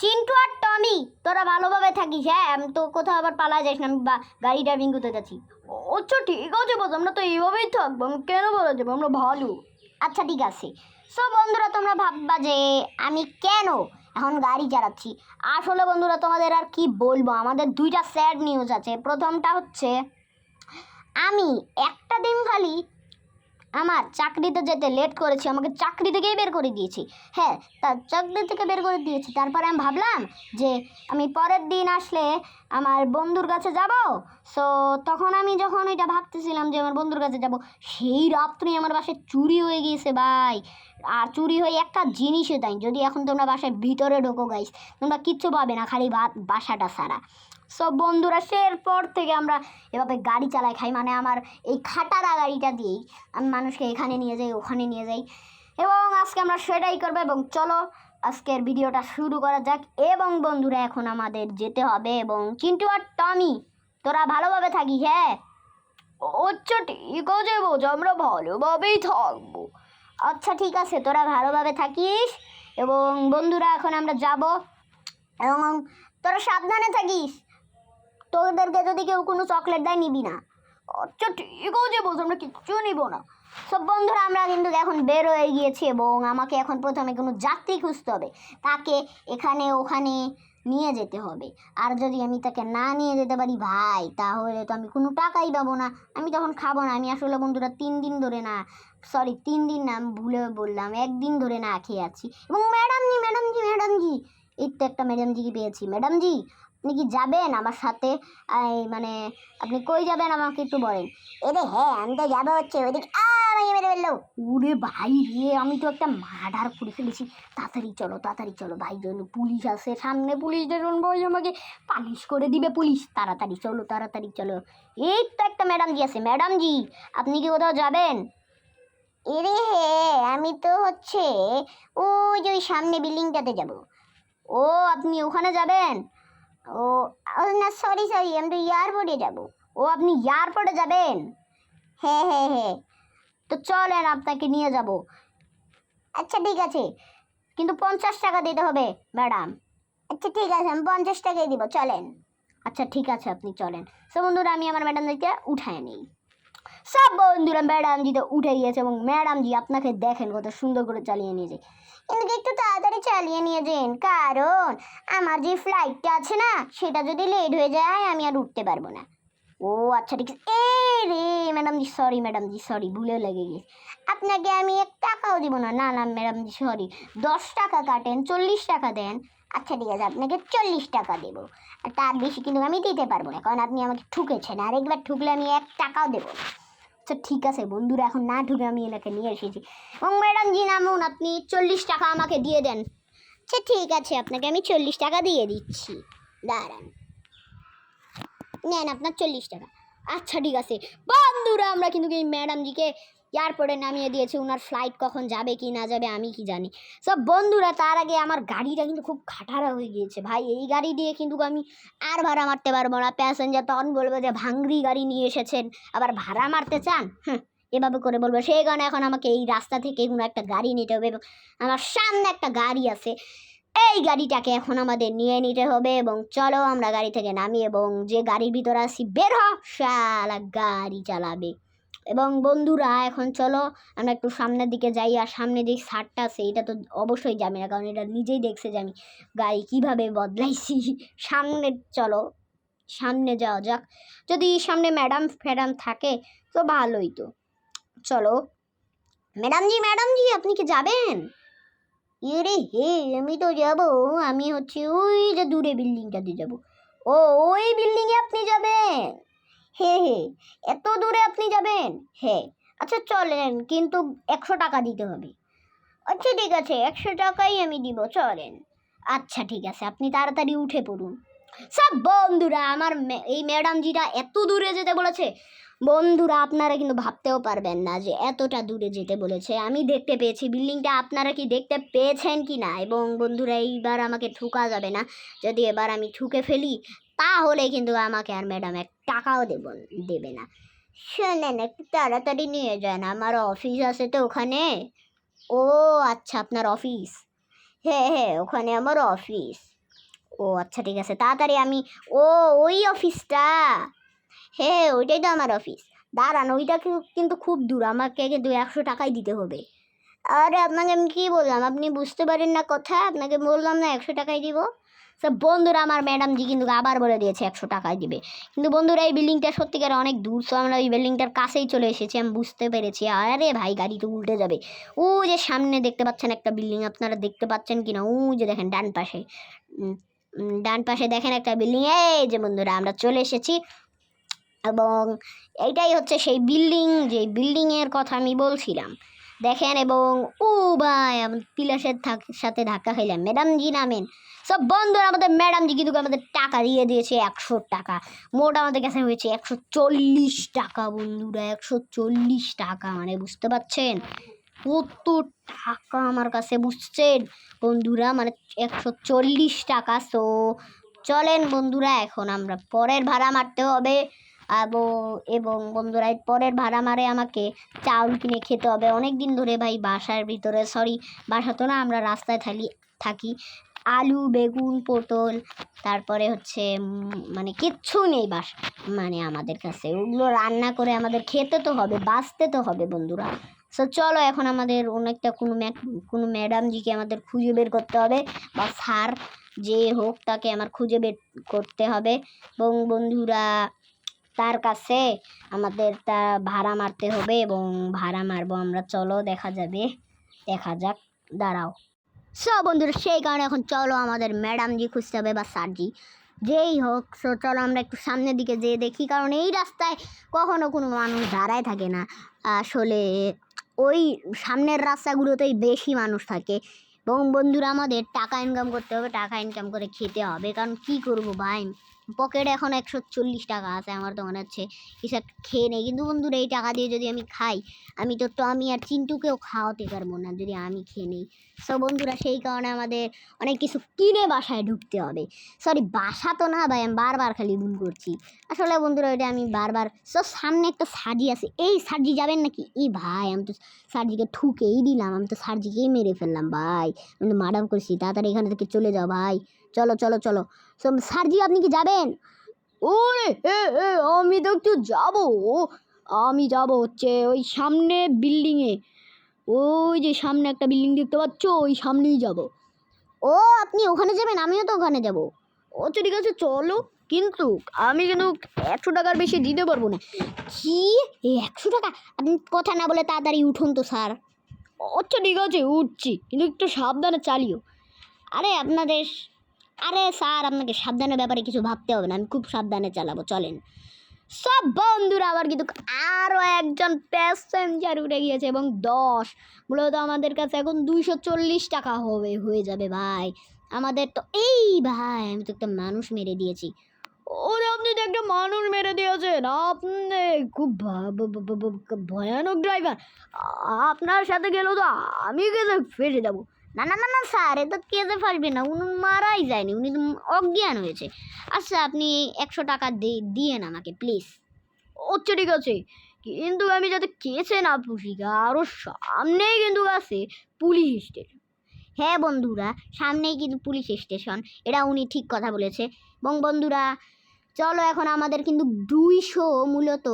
চিন্টু আর টমি, তোরা ভালোভাবে থাকিস হ্যাঁ? আমি তো কোথাও আবার পালা যাইস না, আমি গাড়ি ড্রাইভিং করতে যাচ্ছি। আচ্ছা ঠিক আছে বস, আমরা তো এইভাবেই থাকব, আমি কেন বলা যাব? আমরা ভালো। আচ্ছা ঠিক আছে। সো, বন্ধুরা, তোমরা ভাববা যে আমি কেন এখন গাড়ি চালাচ্ছি? আসলে বন্ধুরা, তোমাদের আর কি বলব? আমাদের দুইটা স্যাড নিউজ আছে। প্রথমটা হচ্ছে, আমি একটা দিন খালি আমার চাকরিতে যেতে লেট করেছি, আমাকে চাকরি থেকেই বের করে দিয়েছি। হ্যাঁ তা চাকরি থেকে বের করে দিয়েছি। তারপরে আমি ভাবলাম যে আমি পরের দিন আসলে আমার বন্ধুর কাছে যাব। সো তখন আমি যখন এটা ভাবতেছিলাম যে আমার বন্ধুর কাছে যাব, সেই রাত্রি আমার বাসায় চুরি হয়ে গিয়েছে ভাই। আর চুরি হয়ে একটা জিনিসও দেয় যদি এখন তোমরা বাসায় ভিতরে ঢোকো গাইস তোমরা কিচ্ছু পাবে না, খালি বাসাটা সারা সব বন্ধুরা সের পর থেকে আমরা এভাবে গাড়ি চালাই খাই। মানে আমার এই খাটারা গাড়িটা দিয়েই আমি মানুষকে এখানে নিয়ে যাই ওখানে নিয়ে যাই। এবং আজকে আমরা সেটাই করব এবং চলো আজকের ভিডিওটা শুরু করা যাক। এবং বন্ধুরা এখন আমাদের যেতে হবে এবং চিন্টু আর টমি তোরা ভালোভাবে থাকিস হ্যাঁ? আচ্ছা ঠিক আছে বোঝ আমরা ভালোভাবেই থাকব। আচ্ছা ঠিক আছে তোরা ভালোভাবে থাকিস। এবং বন্ধুরা এখন আমরা যাব। এবং তোরা সাবধানে থাকিস। তোদেরকে যদি কেউ কোনো চকলেট দেয়, নিবি না। আচ্ছা ঠিক আছে বোঝ আমরা কিচ্ছু নিব না। সব বন্ধুরা, আমরা কিন্তু এখন বের হয়ে গিয়েছি এবং আমাকে এখন প্রথমে কোনো যাত্রী খুঁজতে হবে। তাকে এখানে ওখানে নিয়ে যেতে হবে। আর যদি আমি তাকে না নিয়ে যেতে পারি, ভাই, তাহলে তো আমি কোনো টাকাই পাবো না। আমি তখন খাব না। আমি আসলে বন্ধুরা তিন দিন ধরে না সরি তিন দিন না, ভুলে বললাম, একদিন ধরে না খেয়ে আছি। এবং ম্যাডামজি ম্যাডাম জি এই তো একটা ম্যাডামজিকে পেয়েছি। ম্যাডামজি আপনি কি যাবেন আমার সাথে? মানে আপনি কই যাবেন আমাকে একটু বলেন। এরে হ্যাঁ আমি তো যাব হচ্ছে ওইদিকে। আমাকে মেরে ফেলল। ওরে ভাই রে, আমি তো একটা মার্ডার করে ফেলেছি। তাড়াতাড়ি চলো তাড়াতাড়ি চলো ভাই জন্য পুলিশ আছে সামনে পুলিশ দেখুন ভাই আমাকে পালিশ করে দিবে পুলিশ। তাড়াতাড়ি চলো তাড়াতাড়ি চলো। এই তো একটা ম্যাডাম জি আছে। ম্যাডাম জি, আপনি কি কোথাও যাবেন? এরে হ্যাঁ আমি তো হচ্ছে ওই যে ওই সামনে বিল্ডিংটাতে যাব। ও, আপনি ওখানে যাবেন? ও না সরি সরি আমি তো এয়ারপোর্টে যাব। ও, আপনি এয়ারপোর্টে যাবেন? হ্যাঁ হ্যাঁ হ্যাঁ তো চলেন, আপনাকে নিয়ে যাব। আচ্ছা ঠিক আছে। কিন্তু পঞ্চাশ টাকা দিতে হবে, ম্যাডাম। আচ্ছা ঠিক আছে, আমি পঞ্চাশ টাকাই দিব, চলেন। আচ্ছা ঠিক আছে, আপনি চলেন। সব বন্ধুরা, আমি আমার ম্যাডামদেরকে উঠায় নিই। সব বন্ধুরা, ম্যাডামজি তো উঠে গিয়েছে এবং ম্যাডাম ম্যাডামজি আপনাকে দেখেন কত সুন্দর করে চালিয়ে নিয়ে যায়। কিন্তু একটু তাড়াতাড়ি চালিয়ে নিয়ে যান। কারণ আমার যে ফ্লাইটটা আছে না, সেটা যদি লেট হয়ে যায়, আমি আর উঠতে পারব না। ও আচ্ছা ঠিক আছে। এ রে madam ji sorry madam ji sorry ভুলে লেগে গেছে। আপনাকে আমি এক টাকাও দিব না। না না ম্যাডাম জি সরি দশ টাকা কাটেন, চল্লিশ টাকা দেন। আচ্ছা ঠিক আছে, আপনাকে চল্লিশ টাকা দেবো। আর তার বেশি কিন্তু আমি দিতে পারব না, কারণ আপনি আমাকে ঠুকেছেন। আর একবার ঠুকলে আমি এক টাকাও দেবো না। আচ্ছা ঠিক আছে, বন্ধুরা, এখন না ঢুকে আমি এনাকে নিয়ে এসেছি। এবং ম্যাডাম জি নামুন, আপনি চল্লিশ টাকা আমাকে দিয়ে দেন। আচ্ছা ঠিক আছে, আপনাকে আমি চল্লিশ টাকা দিয়ে দিচ্ছি। দাঁড়ান। নেন আপনার চল্লিশ টাকা। আচ্ছা ঠিক আছে। বন্ধুরা, আমরা কিন্তু এই ম্যাডামজিকে এয়ারপোর্টে নামিয়ে দিয়েছি ওনার ফ্লাইট কখন যাবে কি না যাবে আমি কি জানি। সব বন্ধুরা, তার আগে আমার গাড়িটা কিন্তু খুব খাটারা হয়ে গিয়েছে। ভাই, এই গাড়ি দিয়ে কিন্তু আমি আর ভাড়া মারতে পারব না। প্যাসেঞ্জার তখন বলব যে, ভাঙ্গরি গাড়ি নিয়ে এসেছেন, আবার ভাড়া মারতে চান? হুম, এভাবে করে বলব। সেই কারণে এখন আমাকে এই রাস্তা থেকে কোনো একটা গাড়ি নিতে হবে এবং আমার সামনে একটা গাড়ি আছে। এই গাড়িটাকে এখন আমাদের নিয়ে নিতে হবে এবং চলো আমরা গাড়ি থেকে নামি এবং যে গাড়ির ভিতরে আসি বের হ শালা গাড়ি চালাবে। এবং বন্ধুরা, এখন চলো আমরা একটু সামনের দিকে যাই আর সামনে যে সারটা আছে, এটা তো অবশ্যই যাবে না, কারণ এটা নিজেই দেখছে যে আমি গাড়ি কীভাবে বদলাইছি। সামনে চলো, সামনে যাওয়া যাক। যদি সামনে ম্যাডাম ফ্যাডাম থাকে, তো ভালোই তো। চলো। ম্যাডামজি ম্যাডামজি, আপনি কি যাবেন? এরে হে, আমি তো যাব। আমি হচ্ছে ওই যে দূরে বিল্ডিংটাতে যাব। ও, ওই বিল্ডিংয়ে আপনি যাবেন? হে হে, এত দূরে আপনি যাবেন? হ্যাঁ আচ্ছা চলেন, কিন্তু একশো টাকা দিতে হবে। আচ্ছা ঠিক আছে, একশো টাকাই আমি দিব, চলেন। আচ্ছা ঠিক আছে, আপনি তাড়াতাড়ি উঠে পড়ুন। সব বন্ধুরা, আমার এই ম্যাডামজিটা এত দূরে যেতে বলেছে। বন্ধুরা, আপনারা কিন্তু ভাবতেও পারবেন না যে এতটা দূরে যেতে বলেছে। আমি দেখতে পেয়েছি, বিল্ডিংটা আপনারা কি দেখতে পেয়েছেন কি না এবং বন্ধুরা, এইবার আমাকে ঠুকা যাবে না। যদি এবার আমি ঠুকে ফেলি তাহলে কিন্তু আমাকে আর ম্যাডাম এক টাকাও দেব, দেবে না। শোনেন, একটু তাড়াতাড়ি নিয়ে যান, আমার অফিস আছে তো ওখানে। ও আচ্ছা আপনার অফিস হ্যাঁ হ্যাঁ ওখানে আমার অফিস ও আচ্ছা ঠিক আছে, তাড়াতাড়ি আমি, ও, ওই অফিসটা হ্যাঁ ওইটাই তো আমার অফিস দাঁড়ান, ওইটা কিন্তু খুব দূর, আমাকে কিন্তু একশো টাকাই দিতে হবে। আরে, আপনাকে আমি কী বললাম? আপনি বুঝতে পারেন না কথা, আপনাকে বললাম না একশো টাকাই দিব। সব বন্ধুরা, আমার ম্যাডামজি কিন্তু আবার বলে দিয়েছে একশো টাকায় দিবে। কিন্তু বন্ধুরা, এই বিল্ডিংটা সত্যিকার অনেক দূর। তো আমরা ওই বিল্ডিংটার কাছেই চলে এসেছি, আমি বুঝতে পেরেছি। আরে ভাই, গাড়ি তো উল্টে যাবে। ও যে সামনে দেখতে পাচ্ছেন একটা বিল্ডিং আপনারা দেখতে পাচ্ছেন কি না? ও যে দেখেন, ডান পাশে। ডান পাশে দেখেন একটা বিল্ডিং এই যে বন্ধুরা, আমরা চলে এসেছি। এবং এইটাই হচ্ছে সেই বিল্ডিং যে বিল্ডিংয়ের কথা আমি বলছিলাম। দেখেন এবং ও ভাই আমাদের পিলাসের সাথে ধাক্কা খাইলাম। ম্যাডামজি নামেন। সব বন্ধুরা, আমাদের ম্যাডামজি কিন্তু আমাদের টাকা দিয়ে দিয়েছে একশো টাকা। মোট আমাদের কাছে হয়েছে একশো চল্লিশ টাকা বন্ধুরা, একশো চল্লিশ টাকা। মানে বুঝতে পারছেন? কত টাকা আমার কাছে, বুঝছেন? বন্ধুরা মানে একশো চল্লিশ টাকা। সো চলেন বন্ধুরা, এখন আমরা পরের ভাড়া মারতে হবে। এবং এবং বন্ধুরা পরের ভাড়া মারে আমাকে চাউল কিনে খেতে হবে। অনেক দিন ধরে ভাই বাসার ভিতরে সরি বাসা তো না, আমরা রাস্তায় থালি, থাকি। আলু, বেগুন, পটল, তারপরে হচ্ছে মানে কিচ্ছু নেই বাস মানে আমাদের কাছে। ওগুলো রান্না করে আমাদের খেতে তো হবে, বাঁচতে তো হবে বন্ধুরা। সো চলো এখন আমাদের অনেকটা কোনো কোনো ম্যাডামজিকে আমাদের খুঁজে বের করতে হবে, বা স্যার যে হোক তাকে আমার খুঁজে বের করতে হবে। এবং বন্ধুরা তার কাছে আমাদের তা ভাড়া মারতে হবে এবং ভাড়া মারবো আমরা। চলো, দেখা যাবে। দেখা যাক, দাঁড়াও। সো বন্ধুরা, সেই কারণে এখন চলো আমাদের ম্যাডাম ম্যাডামজি খুঁজতে হবে বা স্যারজি যেই হোক সো চলো আমরা একটু সামনের দিকে যেয়ে দেখি, কারণ এই রাস্তায় কখনো কোনো মানুষ দাঁড়ায় থাকে না। আসলে ওই সামনের রাস্তাগুলোতেই বেশি মানুষ থাকে। এবং বন্ধুরা, আমাদের টাকা ইনকাম করতে হবে, টাকা ইনকাম করে খেতে হবে, কারণ কি করব ভাই? পকেটে এখন একশো চল্লিশ টাকা আছে আমার তো মনে হচ্ছে কিছু খেয়ে নেই। কিন্তু বন্ধুরা, এই টাকা দিয়ে যদি আমি খাই, আমি তো টমি আর চিন্টুকেও খাওয়াতে পারব না যদি আমি খেয়ে নিই। সো বন্ধুরা, সেই কারণে আমাদের অনেক কিছু কিনে বাসায় ঢুকতে হবে। সরি বাসা তো না ভাই, আমি বারবার খালি ভুল করছি। আসলে বন্ধুরা ওইটা আমি বারবার সো সামনে একটা সার্জি আছে। এই সার্জি যাবেন নাকি? এই ভাই, আমি তো সার্জিকে ঠুকেই দিলাম, আমি তো সার্জিকেই মেরে ফেললাম ভাই। আমি তো মাডাম করছি, তাড়াতাড়ি এখানে থেকে চলে যাও ভাই। চলো চলো চলো। সার্জি আপনি কি যাবেন? ওরে আমি তো একটু যাব। আমি যাব হচ্ছে ওই সামনে বিল্ডিংয়ে। ওই যে সামনে একটা বিল্ডিং দেখতে পাচ্ছ, ওই সামনেই যাব। ও, আপনি ওখানে যাবেন, আমিও তো ওখানে যাব। ও আচ্ছা ঠিক আছে, চলো। কিন্তু আমি কিন্তু একশো টাকার বেশি দিতে পারব না। কি? এই একশো টাকা? আপনি কথা না বলে তাড়াতাড়ি উঠুন তো, স্যার। আচ্ছা ঠিক আছে, উঠছি। কিন্তু একটু সাবধানে চালিও। আরে, আপনাদের আরে স্যার, আপনাকে সাবধানের ব্যাপারে কিছু ভাবতে হবে না, আমি খুব সাবধানে চালাবো, চলেন। সব বন্ধুরা আবার কিন্তু আরও একজন প্যাসেঞ্জার উঠে গিয়েছে এবং দশ, মূলত আমাদের কাছে এখন দুইশো চল্লিশ টাকা হবে, হয়ে যাবে ভাই। আমাদের তো এই ভাই, আমি তো একটা মানুষ মেরে দিয়েছি। ওরে, আপনি তো একটা মানুষ মেরে দিয়েছেন, আপনি খুব ভয়ানক ড্রাইভার আপনার সাথে গেলেও তো আমি গেলে ফেসে যাব। না না না না স্যার এ তো কেঁদে ফাসবে না। উনি মারাই যায়নি, উনি তো অজ্ঞান হয়েছে। আচ্ছা আপনি একশো টাকা দিয়ে দিয়েন আমাকে প্লিজ আচ্ছা ঠিক আছে। কিন্তু আমি যাতে কেছে না পুষি আরও সামনেই কিন্তু আছে পুলিশ স্টেশন। হ্যাঁ বন্ধুরা, সামনেই কিন্তু পুলিশ স্টেশন। এটা উনি ঠিক কথা বলেছে। এবং বন্ধুরা, চলো এখন আমাদের কিন্তু দুইশো মূলত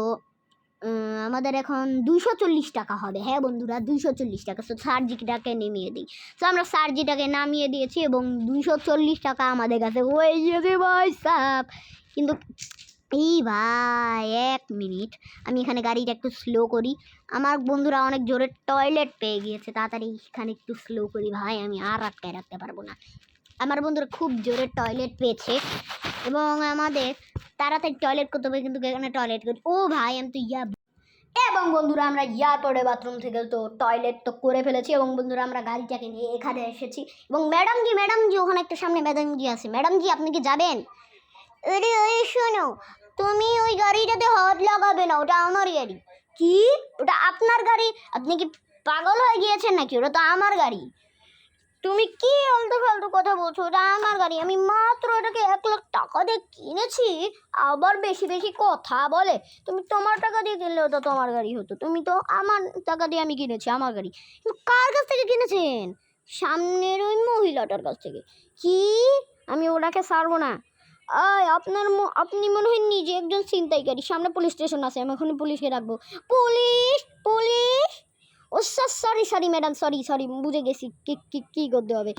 আমাদের এখন দুইশো চল্লিশ টাকা হবে। হ্যাঁ বন্ধুরা, দুইশো চল্লিশ টাকা। তো সার্জিটাকে নেমিয়ে দিই। তো আমরা সার্জিটাকে নামিয়ে দিয়েছি এবং দুইশো চল্লিশ টাকা আমাদের কাছে। হয়ে গিয়েছে ভাই সাপ কিন্তু এই ভাই, এক মিনিট। আমি এখানে গাড়িটা একটু স্লো করি। আমার বন্ধুরা অনেক জোরে টয়লেট পেয়ে গিয়েছে। তাড়াতাড়ি এখানে একটু স্লো করি। ভাই, আমি আর আটকায় রাখতে পারব না। আমার বন্ধুরা খুব জোরে টয়লেট পেয়েছে। এবং আমাদের তাড়াতাড়ি টয়লেট করতে হবে, কিন্তু এখানে টয়লেট করি ও ভাই, আমি তো ইয়া এবং বন্ধুরা, আমরা এয়ারপোর্টে বাথরুম থেকে তো টয়লেট তো করে ফেলেছি, এবং বন্ধুরা, আমরা গাড়িটাকে নিয়ে এখানে এসেছি। এবং ম্যাডাম জি ম্যাডাম জি ওখানে একটা সামনে ম্যাডাম জি আছে। ম্যাডাম জি আপনি কি যাবেন? আরে ওই শোনো, তুমি ওই গাড়িটাতে হাত লাগাবে না, ওটা আমার গাড়ি। কি? ওটা আপনার গাড়ি? আপনি কি পাগল হয়ে গিয়েছেন নাকি? ওটা তো আমার গাড়ি। তুমি কি আলতু ফালতু কথা বলছো? ওটা আমার গাড়ি। আমি মাত্র ওটাকে এক লাখ টাকা দিয়ে কিনেছি, আবার বেশি বেশি কথা বলে। তুমি তোমার টাকা দিয়ে কিনলে তো তোমার গাড়ি হতো। তুমি তো আমার টাকা দিয়ে আমি কিনেছি, আমার গাড়ি। কার কাছ থেকে কিনেছেন? সামনের ওই মহিলাটার কাছ থেকে। কি? আমি ওটাকে ছাড়বো না। আপনার আপনি মনে হয় নিজে একজন ছিনতাইকারী। সামনে পুলিশ স্টেশন আছে, আমি এখন পুলিশকে রাখব পুলিশ পুলিশ! ও sorry sorry madam sorry sorry বুঝে গেছি কি কি কি করতে হবে।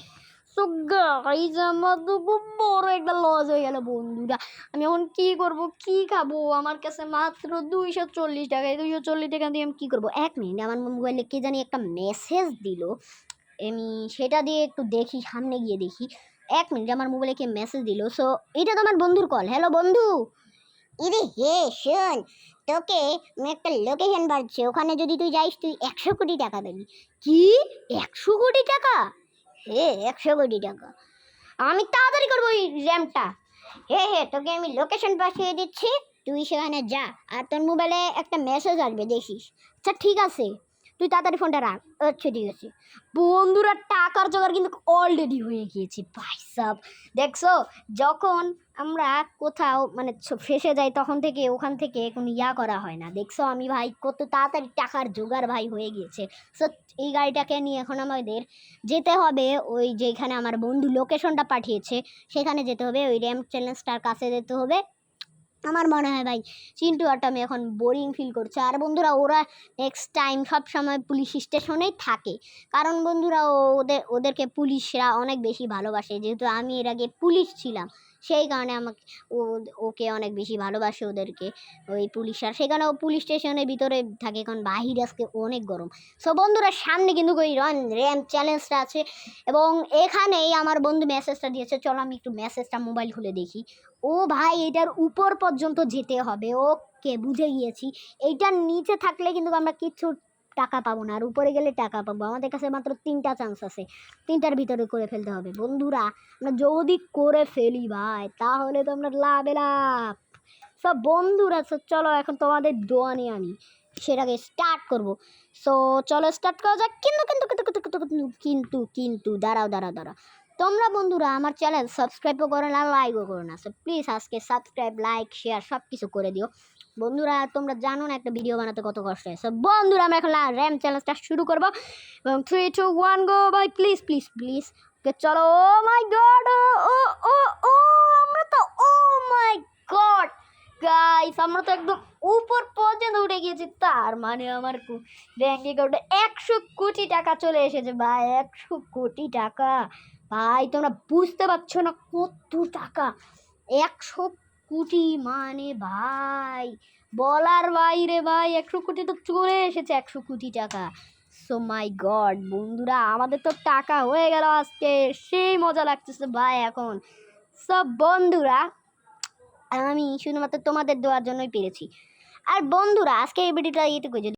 তো গাইজ আমার তো খুব বড় একটা লস হয়ে গেল বন্ধুরা। আমি এখন কি করব, কি খাব? আমার কাছে মাত্র দুইশো চল্লিশ টাকা। দুইশো চল্লিশ টাকা দিয়ে আমি কী করব? এক মিনিট, আমার মোবাইলে কে জানি একটা মেসেজ দিল। আমি সেটা দিয়ে একটু দেখি, সামনে গিয়ে দেখি। এক মিনিট, আমার মোবাইলে কে মেসেজ দিল। সো এটা তো আমার বন্ধুর কল হ্যালো বন্ধু। ইরে হে, শোন। তোকে আমি একটা লোকেশন পাচ্ছি ওখানে যদি তুই যাইস, তুই একশো কোটি টাকা পেলি। কি? একশো কোটি টাকা? হে, একশো কোটি টাকা। আমি তাড়াতাড়ি করব ওই র্যামটা। হে হে, তোকে আমি লোকেশন পাঠিয়ে দিচ্ছি, তুই সেখানে যা। আর তোর মোবাইলে একটা মেসেজ আসবে, দেখিস। আচ্ছা ঠিক আছে। তুই তাড়াতাড়ি ফোনটা রাখ। আচ্ছা ঠিক আছে। বন্ধুরা, টাকার জোগাড় কিন্তু অলরেডি হয়ে গিয়েছে ভাই সাব দেখছ, যখন আমরা কোথাও মানে ফেসে যাই, তখন থেকে ওখান থেকে কোনো ইয়া করা হয় না। দেখছ, আমি ভাই, কত তাড়াতাড়ি টাকার জোগাড় ভাই হয়ে গিয়েছে। সো এই গাড়িটাকে নিয়ে এখন আমাদের যেতে হবে ওই যেখানে আমার বন্ধু লোকেশনটা পাঠিয়েছে, সেখানে যেতে হবে, ওই র্যাম্প চ্যালেঞ্জটার কাছে যেতে হবে। আমার মনে হয় ভাই চিন্টু আর আমি এখন বোরিং ফিল করছে। আর বন্ধুরা, ওরা নেক্সট টাইম সব সময় পুলিশ স্টেশনেই থাকে। কারণ বন্ধুরা ওদের ওদেরকে পুলিশরা অনেক বেশি ভালোবাসে। যেহেতু আমি এর আগে পুলিশ ছিলাম, সেই কারণে আমাকে, ও, ওকে অনেক বেশি ভালোবাসে ওদেরকে, ওই পুলিশরা। সেখানে ও পুলিশ স্টেশনের ভিতরে থাকে, কারণ বাহির আজকে অনেক গরম। সো বন্ধুরা, সামনে কিন্তু ওই রান র্যাম চ্যালেঞ্জটা আছে। এবং এখানেই আমার বন্ধু মেসেজটা দিয়েছে, চলো আমি একটু মেসেজটা মোবাইল খুলে দেখি। ও ভাই, এটার উপর পর্যন্ত যেতে হবে। ওকে, বুঝে গিয়েছি। এইটার নিচে থাকলে কিন্তু আমরা কিচ্ছু টাকা পাবো না। আর উপরে গেলে টাকা পাবো। আমাদের কাছে মাত্র তিনটা চান্স আছে। তিনটার ভিতরে করে ফেলতে হবে। বন্ধুরা, আমরা যদি করে ফেলি ভাই, তাহলে তো আমরা লাভে লাভ। সব বন্ধুরা চলো এখন তোমাদের দোয়া নিয়ে আমি সেটাকে স্টার্ট করব। সো চলো স্টার্ট করা যাক। কিন্তু কিন্তু কিন্তু কিন্তু কিন্তু, দাঁড়াও দাঁড়াও দাঁড়াও। তোমরা বন্ধুরা আমার চ্যানেল সাবস্ক্রাইবও করো না লাইকও করো না। সো প্লিজ আজকে সাবস্ক্রাইব লাইক শেয়ার সব কিছু করে দিও। বন্ধুরা, তোমরা জানো না একটা ভিডিও বানাতে কত কষ্ট হয়। সো বন্ধুরা, আমরা এখন র্যাম চ্যালেঞ্জটা শুরু করব। এবং থ্রি টু ওয়ান গো ভাই প্লিজ প্লিজ প্লিজ ওকে চলো ও মাই গড ও ও ও আমরা তো ও মাই গড গাইস আমরা তো একদম উপর পর্যন্ত উঠে গিয়েছি। তার মানে আমার ব্যাঙ্ক অ্যাকাউন্টে একশো কোটি টাকা চলে এসেছে, ভাই, একশো কোটি টাকা। ভাই, তোমরা বুঝতে পারছ না কত টাকা? একশো কোটি মানে ভাই, বলার বাইরে ভাই, একশো কোটি তো চলে এসেছে, একশো কোটি টাকা। সো মাই গড বন্ধুরা, আমাদের তো টাকা হয়ে গেল আজকে, সেই মজা লাগতেছে ভাই এখন। সব বন্ধুরা, আমি শুধুমাত্র তোমাদের দেওয়ার জন্যই পেরেছি। আর বন্ধুরা, আজকে এই ভিডিওটা এইটুকু যদি